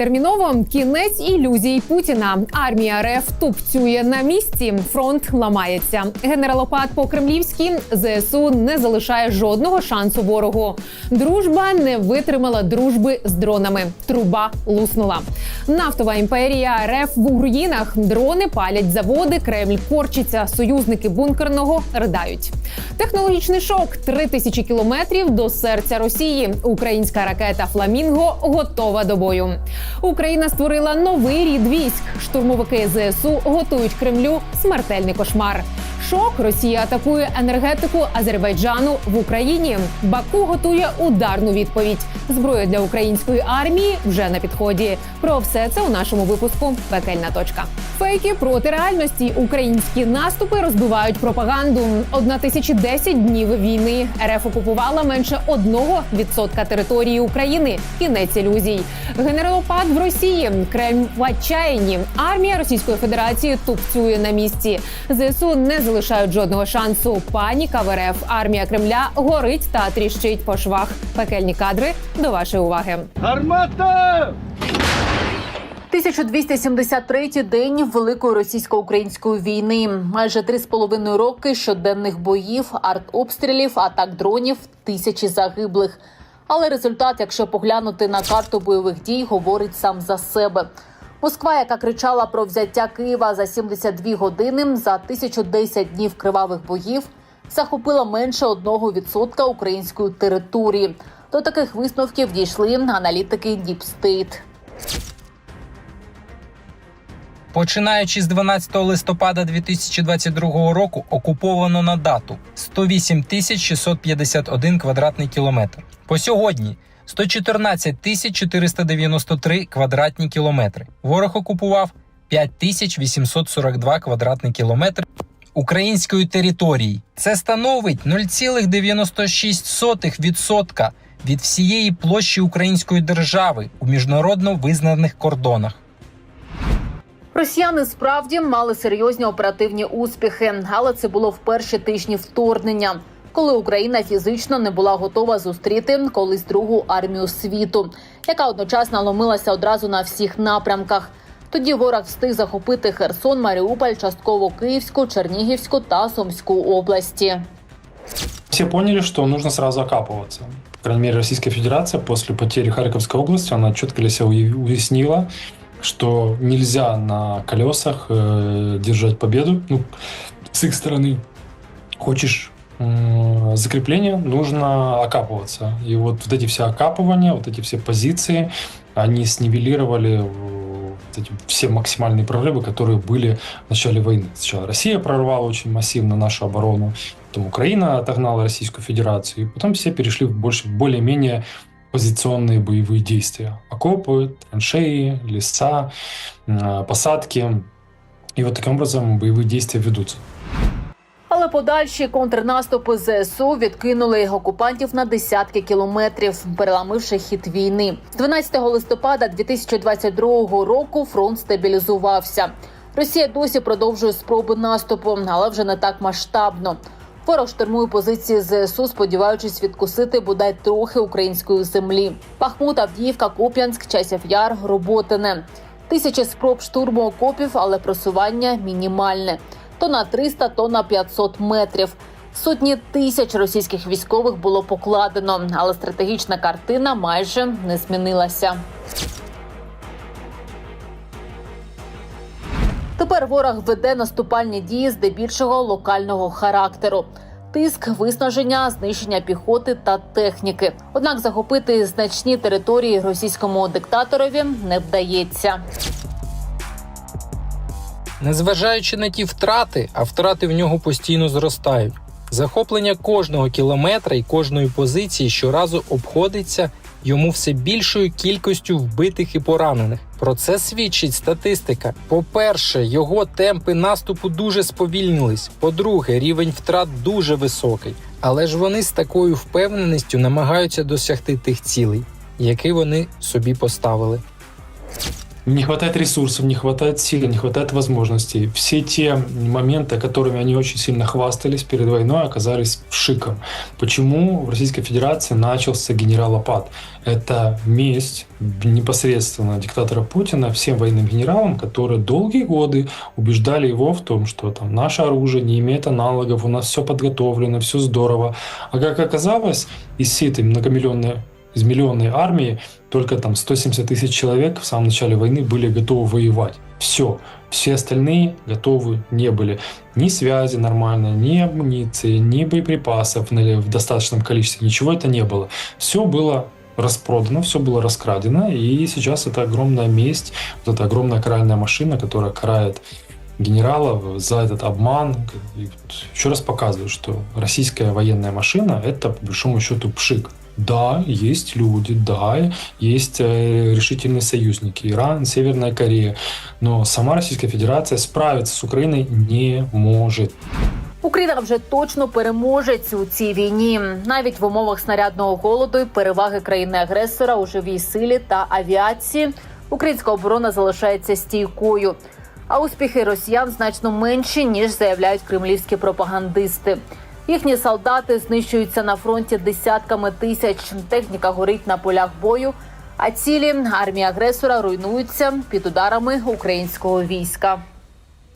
Терміново кінець ілюзій Путіна. Армія РФ тупцює на місці. Фронт ламається. Генералопад по кремлівськи ЗСУ не залишає жодного шансу ворогу. Дружба не витримала дружби з дронами. Труба луснула. Нафтова імперія РФ в руїнах. Дрони палять заводи. Кремль корчиться. Союзники бункерного riдають. Технологічний шок: три тисячі кілометрів до серця Росії. Українська ракета Фламінго готова до бою. Україна створила новий рід військ. Штурмовики ЗСУ готують Кремлю смертельний кошмар. Шок Росія атакує енергетику Азербайджану в Україні. Баку готує ударну відповідь. Зброя для української армії вже на підході. Про все це у нашому випуску Пекельна точка. Фейки проти реальності. Українські наступи розбивають пропаганду. 1010 днів війни. РФ окупувала менше 1% території України. Кінець ілюзій. Генералопад в Росії. Кремль в отчаянні. Армія Російської Федерації тупцює на місці. ЗСУ не залишають жодного шансу. Паніка в РФ. Армія Кремля горить та тріщить по швах. Пекельні кадри до вашої уваги. Гармата! 1273-й день великої російсько-української війни. Майже три з половиною роки щоденних боїв, артобстрілів, атак дронів, тисячі загиблих. Але результат, якщо поглянути на карту бойових дій, говорить сам за себе. Москва, яка кричала про взяття Києва за 72 години за 1010 днів кривавих боїв, захопила менше 1% української території. До таких висновків дійшли аналітики State. Починаючи з 12 листопада 2022 року, окуповано на дату 108 тисяч 651 квадратний кілометр. По сьогодні 114 тисяч 493 квадратні кілометри. Ворог окупував 5 тисяч 842 квадратні кілометри української території. Це становить 0,96% від всієї площі української держави у міжнародно визнаних кордонах. Росіяни справді мали серйозні оперативні успіхи, але це було в перші тижні вторгнення, коли Україна фізично не була готова зустріти колись другу армію світу, яка одночасно ломилася одразу на всіх напрямках. Тоді ворог встиг захопити Херсон, Маріуполь, частково Київську, Чернігівську та Сумську області. Все поняли, что нужно сразу окапываться. По крайней мере, Российская Федерация после потери Харьковской области, она четко для себя уя- уяснила, что нельзя на колесах э, держать победу. Ну, с их стороны. Хочешь м, закрепления, нужно окапываться. И вот, вот эти все окапывания, вот эти все позиции, они снивелировали эти все максимальные прорывы, которые были в начале войны. Сначала Россия прорвала очень массивно нашу оборону, потом Украина отогнала Российскую Федерацию, и потом все перешли в больше, более-менее позиционные боевые действия. Окопы, траншеи, леса, посадки. И вот таким образом боевые действия ведутся. Але подальші контрнаступи ЗСУ відкинули окупантів на десятки кілометрів, переламивши хід війни. З 12 листопада 2022 року фронт стабілізувався. Росія досі продовжує спроби наступу, але вже не так масштабно. Ворог штурмує позиції ЗСУ, сподіваючись відкусити бодай трохи української землі. Бахмут, Авдіївка, Куп'янськ, Часів Яр, Роботине. Тисячі спроб штурму окопів, але просування мінімальне то на 300, то на 500 метрів. Сотні тисяч російських військових було покладено, але стратегічна картина майже не змінилася. Тепер ворог веде наступальні дії здебільшого локального характеру. Тиск, виснаження, знищення піхоти та техніки. Однак захопити значні території російському диктаторові не вдається. Незважаючи на ті втрати, а втрати в нього постійно зростають. Захоплення кожного кілометра і кожної позиції щоразу обходиться йому все більшою кількістю вбитих і поранених. Про це свідчить статистика. По-перше, його темпи наступу дуже сповільнились. По-друге, рівень втрат дуже високий. Але ж вони з такою впевненістю намагаються досягти тих цілей, які вони собі поставили. Не хватает ресурсов, не хватает сил, не хватает возможностей. Все те моменты, которыми они очень сильно хвастались перед войной, оказались шиком. Почему в Российской Федерации начался генералопад? Это месть непосредственно диктатора Путина всем военным генералам, которые долгие годы убеждали его в том, что там наше оружие не имеет аналогов, у нас все подготовлено, все здорово. А как оказалось, из всей этой многомиллионной из миллионной армии только там 170 тысяч человек в самом начале войны были готовы воевать. Все. Все остальные готовы не были. Ни связи нормальной, ни амуниции, ни боеприпасов в достаточном количестве. Ничего это не было. Все было распродано, все было раскрадено, и сейчас это огромная месть, вот эта огромная каральная машина, которая карает генералов за этот обман. И еще раз показывает, что российская военная машина – это, по большому счету, пшик. Да, есть люди, да, есть э, решительные союзники, Иран, Северная Корея, но сама Российская Федерация справиться с Украиной не может. Україна вже точно переможець у цій війні, навіть в умовах снарядного голоду і переваги країни-агресора у живій силі та авіації. Українська оборона залишається стійкою. А успіхи росіян значно менші ніж заявляють кремлівські пропагандисти. Їхні солдати знищуються на фронті десятками тисяч. Техніка горить на полях бою. А цілі армії агресора руйнуються під ударами українського війська.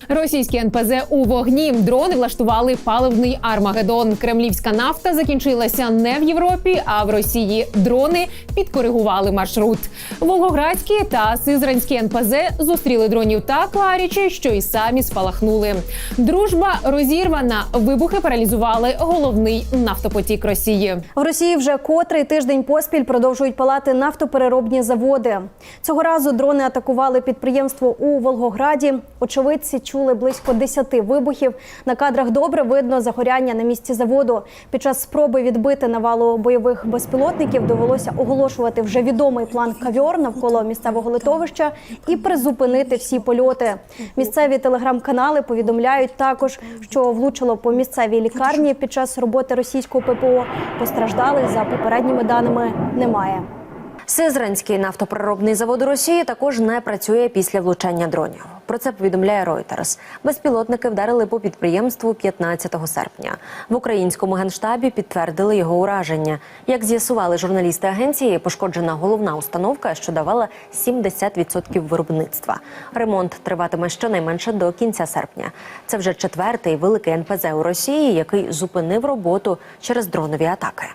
Російські НПЗ у вогні дрони влаштували паливний армагеддон. Кремлівська нафта закінчилася не в Європі, а в Росії. Дрони підкоригували маршрут. Волгоградські та Сизранські НПЗ зустріли дронів так ларіче, що й самі спалахнули. Дружба розірвана. Вибухи паралізували головний нафтопотік Росії. В Росії вже котрий тиждень поспіль продовжують палати нафтопереробні заводи. Цього разу дрони атакували підприємство у Волгограді. Очевидці чули близько 10 вибухів. На кадрах добре видно загоряння на місці заводу. Під час спроби відбити навалу бойових безпілотників довелося оголошувати вже відомий план кавьор навколо місцевого литовища і призупинити всі польоти. Місцеві телеграм-канали повідомляють також, що влучило по місцевій лікарні під час роботи російського ППО. Постраждалих за попередніми даними немає. Сизранський нафтопереробний завод Росії також не працює після влучання дронів. Про це повідомляє Reuters. Безпілотники вдарили по підприємству 15 серпня. В українському генштабі підтвердили його ураження. Як з'ясували журналісти агенції, пошкоджена головна установка, що давала 70% виробництва. Ремонт триватиме щонайменше до кінця серпня. Це вже четвертий великий НПЗ у Росії, який зупинив роботу через дронові атаки.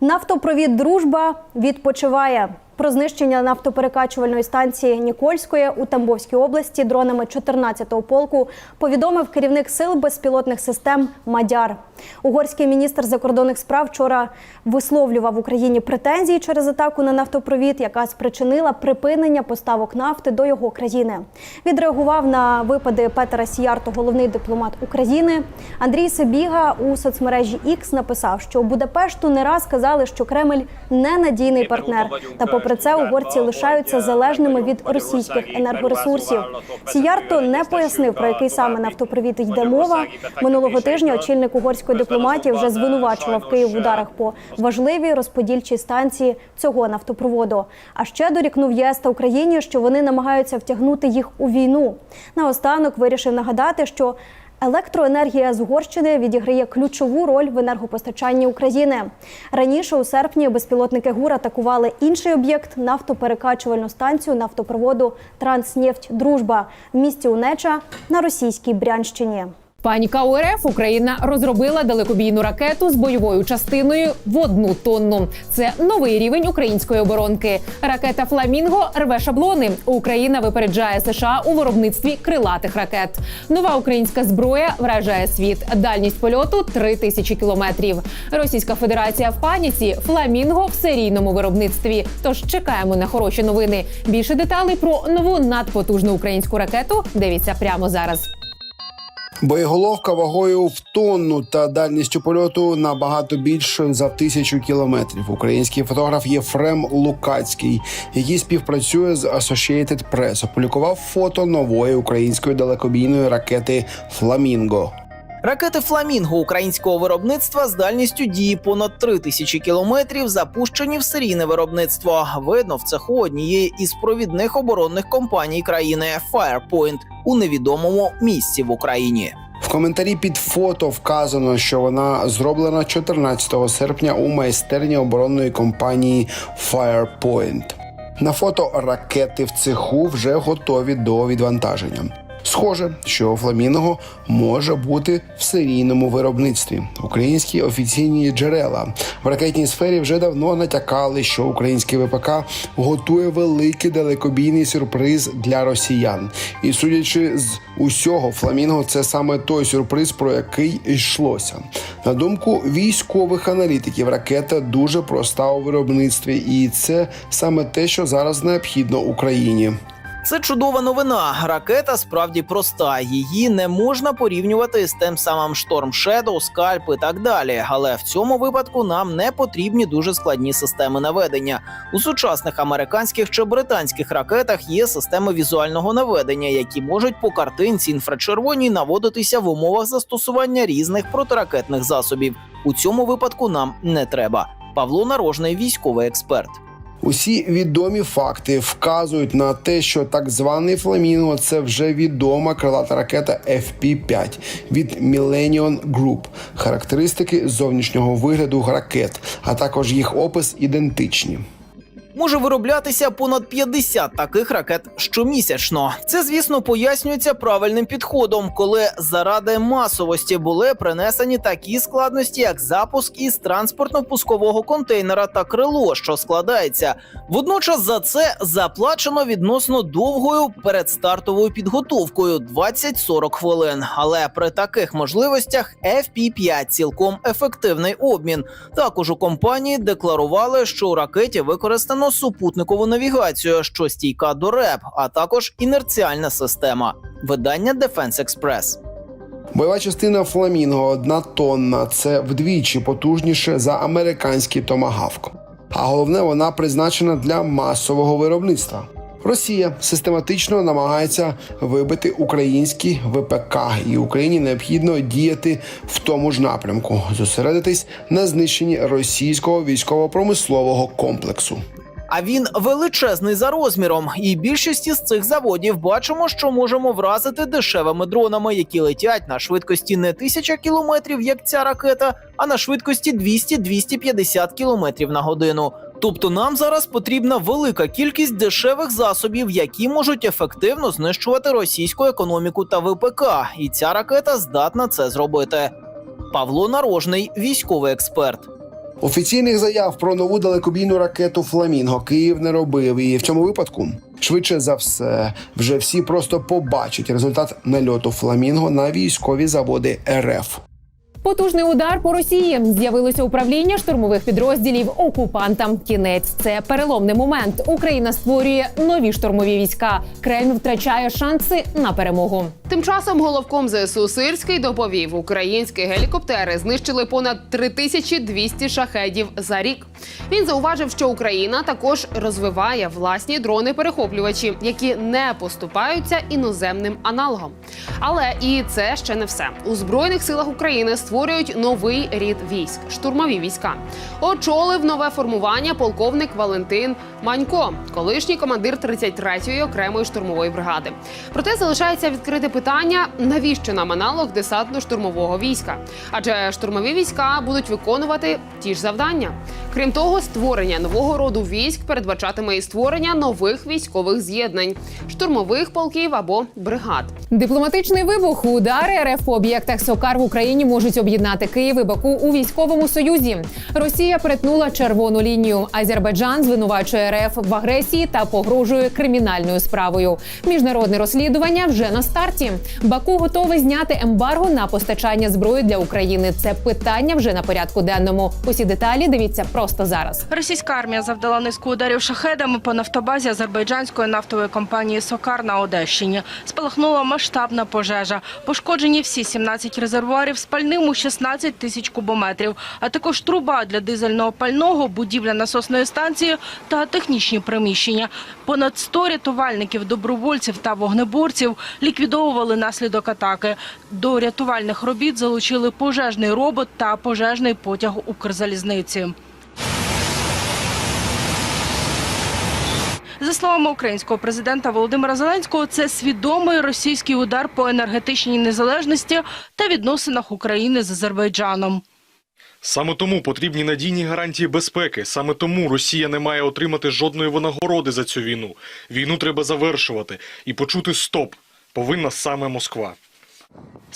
Нафтопровід Дружба відпочиває. Про знищення нафтоперекачувальної станції Нікольської у Тамбовській області дронами 14-го полку повідомив керівник сил безпілотних систем Мадяр. Угорський міністр закордонних справ вчора висловлював Україні претензії через атаку на нафтопровід, яка спричинила припинення поставок нафти до його країни. Відреагував на випади Петера Сіярто, головний дипломат України. Андрій Сибіга у соцмережі X написав, що у Будапешту не раз казали, що Кремль ненадійний партнер. Та попри це угорці лишаються залежними від російських енергоресурсів. Сіярто не пояснив про який саме нафтопровід йде мова. Минулого тижня очільник угорської дипломатії вже звинувачував Київ в ударах по важливій розподільчій станції цього нафтопроводу. А ще дорікнув ЄС та Україні, що вони намагаються втягнути їх у війну. Наостанок вирішив нагадати, що Електроенергія з Угорщини відіграє ключову роль в енергопостачанні України. Раніше у серпні безпілотники ГУР атакували інший об'єкт нафтоперекачувальну станцію нафтопроводу Транснефть Дружба в місті Унеча на російській Брянщині. Паніка у Україна розробила далекобійну ракету з бойовою частиною в одну тонну. Це новий рівень української оборонки. Ракета Фламінго рве шаблони. Україна випереджає США у виробництві крилатих ракет. Нова українська зброя вражає світ. Дальність польоту 3 тисячі кілометрів. Російська Федерація в паніці. Фламінго в серійному виробництві. Тож чекаємо на хороші новини. Більше деталей про нову надпотужну українську ракету. Дивіться прямо зараз. Боєголовка вагою в тонну та дальністю польоту набагато більшою за тисячу кілометрів. Український фотограф Єфрем Лукацький, який співпрацює з Associated Press, опублікував фото нової української далекобійної ракети Фламінго. Ракети Фламінго українського виробництва з дальністю дії понад 3 тисячі кілометрів запущені в серійне виробництво. Видно в цеху однієї із провідних оборонних компаній країни Firepoint у невідомому місці в Україні. В коментарі під фото вказано, що вона зроблена 14 серпня у майстерні оборонної компанії Firepoint. На фото ракети в цеху вже готові до відвантаження. Схоже, що фламінго може бути в серійному виробництві. Українські офіційні джерела в ракетній сфері вже давно натякали, що український ВПК готує великий далекобійний сюрприз для росіян. І судячи з усього, фламінго це саме той сюрприз, про який йшлося. На думку військових аналітиків, ракета дуже проста у виробництві, і це саме те, що зараз необхідно Україні. Це чудова новина. Ракета справді проста. Її не можна порівнювати з тим самим Storm Shadow, Скальп і так далі. Але в цьому випадку нам не потрібні дуже складні системи наведення. У сучасних американських чи британських ракетах є системи візуального наведення, які можуть по картинці інфрачервоній наводитися в умовах застосування різних протиракетних засобів. У цьому випадку нам не треба. Павло Нарожний, військовий експерт. Усі відомі факти вказують на те, що так званий Фламінго це вже відома крилата ракета FP-5 від Millennium Group. Характеристики зовнішнього вигляду ракет, а також їх опис ідентичні. Може вироблятися понад 50 таких ракет щомісячно. Це, звісно, пояснюється правильним підходом, коли заради масовості були принесені такі складності, як запуск із транспортно-пускового контейнера та крило, що складається. Водночас за це заплачено відносно довгою передстартовою підготовкою 20-40 хвилин. Але при таких можливостях FP-5 цілком ефективний обмін. Також у компанії декларували, що у ракеті використано супутникову навігацію, що стійка до РЕП, а також інерціальна система. Видання Defense Express. Бойова частина Фламінго одна тонна. Це вдвічі потужніше за американський томагавк. А головне, вона призначена для масового виробництва. Росія систематично намагається вибити українські ВПК, і Україні необхідно діяти в тому ж напрямку, зосередитись на знищенні російського військово-промислового комплексу. А він величезний за розміром, і більшість із цих заводів бачимо, що можемо вразити дешевими дронами, які летять на швидкості не 1000 кілометрів, як ця ракета, а на швидкості 200-250 кілометрів на годину. Тобто нам зараз потрібна велика кількість дешевих засобів, які можуть ефективно знищувати російську економіку та ВПК, і ця ракета здатна це зробити. Павло Нарожний, військовий експерт. Офіційних заяв про нову далекобійну ракету Фламінго Київ не робив. І в цьому випадку, швидше за все, вже всі просто побачать результат нальоту Фламінго на військові заводи РФ. Потужний удар по Росії з'явилося управління штурмових підрозділів окупантам. Кінець це переломний момент. Україна створює нові штурмові війська. Кремль втрачає шанси на перемогу. Тим часом головком ЗСУ Сирський доповів, українські гелікоптери знищили понад 3200 шахедів за рік. Він зауважив, що Україна також розвиває власні дрони-перехоплювачі, які не поступаються іноземним аналогом. Але і це ще не все. У збройних силах України створюють новий рід військ штурмові війська. Очолив нове формування полковник Валентин Манько, колишній командир 33-ї окремої штурмової бригади. Проте залишається відкрите питання, навіщо нам аналог десантно-штурмового війська? Адже штурмові війська будуть виконувати ті ж завдання. Крім того, створення нового роду військ передбачатиме і створення нових військових з'єднань, штурмових полків або бригад. Дипломатичний вибух удари РФ по об'єктах Сокар в Україні можуть об'єднати Київ і Баку у військовому союзі. Росія перетнула червону лінію. Азербайджан звинувачує РФ в агресії та погрожує кримінальною справою. Міжнародне розслідування вже на старті. Баку готовий зняти ембарго на постачання зброї для України. Це питання вже на порядку денному. Усі деталі дивіться просто зараз. Російська армія завдала низку ударів шахедами по нафтобазі азербайджанської нафтової компанії Сокар на Одещині. Спалахнула масштабна пожежа. Пошкоджені всі 17 резервуарів з пальним об'єму 16 тисяч кубометрів, а також труба для дизельного пального, будівля насосної станції та технічні приміщення. Понад 100 рятувальників, добровольців та вогнеборців ліквідовували наслідок атаки. До рятувальних робіт залучили пожежний робот та пожежний потяг Укрзалізниці. За словами українського президента Володимира Зеленського, це свідомий російський удар по енергетичній незалежності та відносинах України з Азербайджаном. Саме тому потрібні надійні гарантії безпеки. Саме тому Росія не має отримати жодної винагороди за цю війну. Війну треба завершувати і почути стоп. Повинна саме Москва.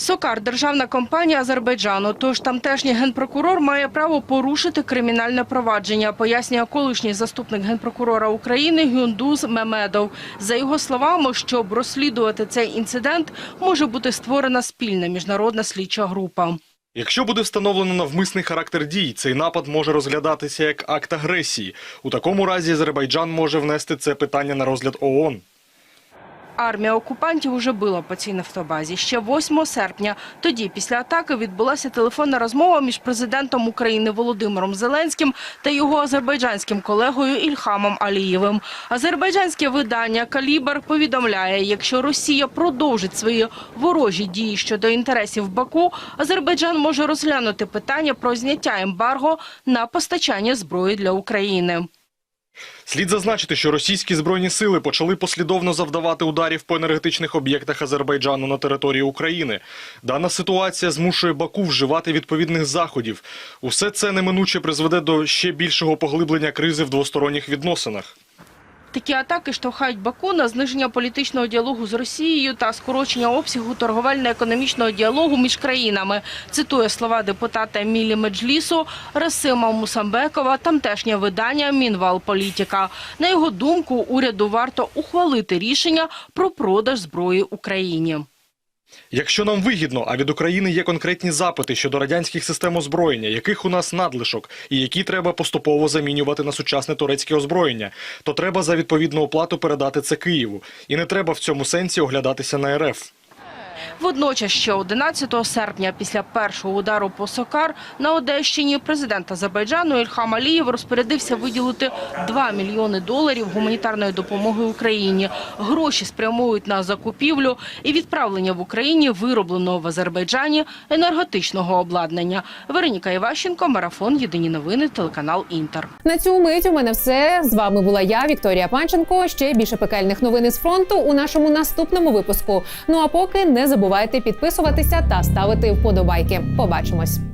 Сокар державна компанія Азербайджану. Тож тамтешній генпрокурор має право порушити кримінальне провадження, пояснює колишній заступник генпрокурора України Гюндуз Мемедов. За його словами, щоб розслідувати цей інцидент, може бути створена спільна міжнародна слідча група. Якщо буде встановлено навмисний характер дій, цей напад може розглядатися як акт агресії. У такому разі Азербайджан може внести це питання на розгляд ООН. Армія окупантів уже била по цій нафтобазі ще 8 серпня. Тоді, після атаки, відбулася телефонна розмова між президентом України Володимиром Зеленським та його азербайджанським колегою Ільхамом Алієвим. Азербайджанське видання «Калібр» повідомляє, якщо Росія продовжить свої ворожі дії щодо інтересів Баку, Азербайджан може розглянути питання про зняття ембарго на постачання зброї для України. Слід зазначити, що російські збройні сили почали послідовно завдавати ударів по енергетичних об'єктах Азербайджану на території України. Дана ситуація змушує Баку вживати відповідних заходів. Усе це неминуче призведе до ще більшого поглиблення кризи в двосторонніх відносинах. Такі атаки штовхають Баку на зниження політичного діалогу з Росією та скорочення обсягу торговельно-економічного діалогу між країнами. Цитує слова депутата Мілі Меджлісу Расима Мусамбекова, тамтешнє видання Мінвал Політіка. На його думку, уряду варто ухвалити рішення про продаж зброї Україні. Якщо нам вигідно, а від України є конкретні запити щодо радянських систем озброєння, яких у нас надлишок, і які треба поступово замінювати на сучасне турецьке озброєння, то треба за відповідну оплату передати це Києву. І не треба в цьому сенсі оглядатися на РФ. Водночас, ще 11 серпня, після першого удару по Сокар на Одещині, президент Азербайджану Ільхам Алієв розпорядився виділити 2 мільйони доларів гуманітарної допомоги Україні. Гроші спрямують на закупівлю і відправлення в Україні виробленого в Азербайджані енергетичного обладнання. Вероніка Іващенко, марафон. Єдині новини, телеканал Інтер. На цю мить у мене все. З вами була я, Вікторія Панченко. Ще більше пекельних новин із фронту у нашому наступному випуску. Ну а поки не забувайте підписуватися та ставити вподобайки. Побачимось.